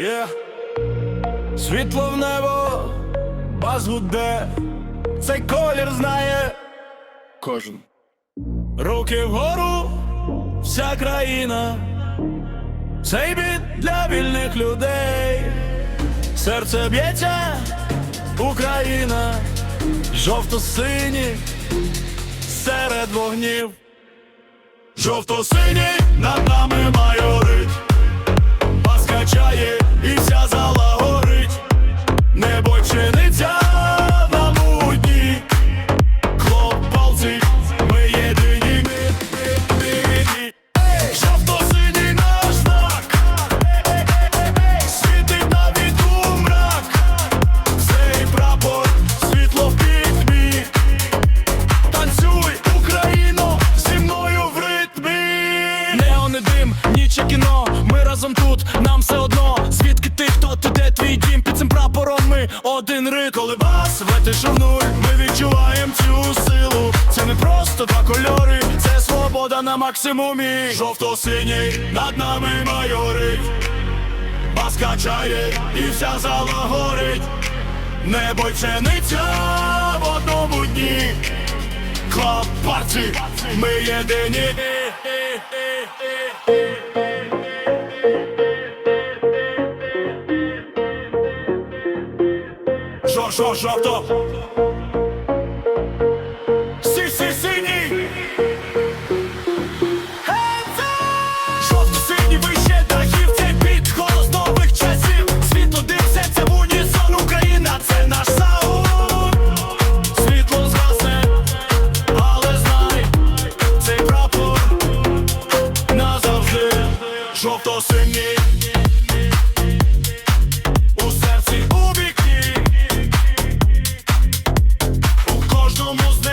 Yeah. Світло в небо, бас гуде, цей колір знає кожен. Руки вгору, вся країна, цей біт для вільних людей, серце б'ється, Україна, жовто-сині серед вогнів. Жовто-синій над нами майорить, небо один рит Коли бас влетиш у нуль, ми відчуваємо цю силу. Це не просто два кольори, це свобода на максимумі. Жовто-синій над нами майорить. Бас качає і вся зала горить. Небо й в одному дні. Клаб парті, ми єдині Жо, жо, жовто Сі, сі, синій! Жовто синій вище дахів Цей біт голос нових часів. Світло це в унісон. Україна, це наш саунд Світло згасне, але знай Цей прапор назавжди. Жовто-синій У somos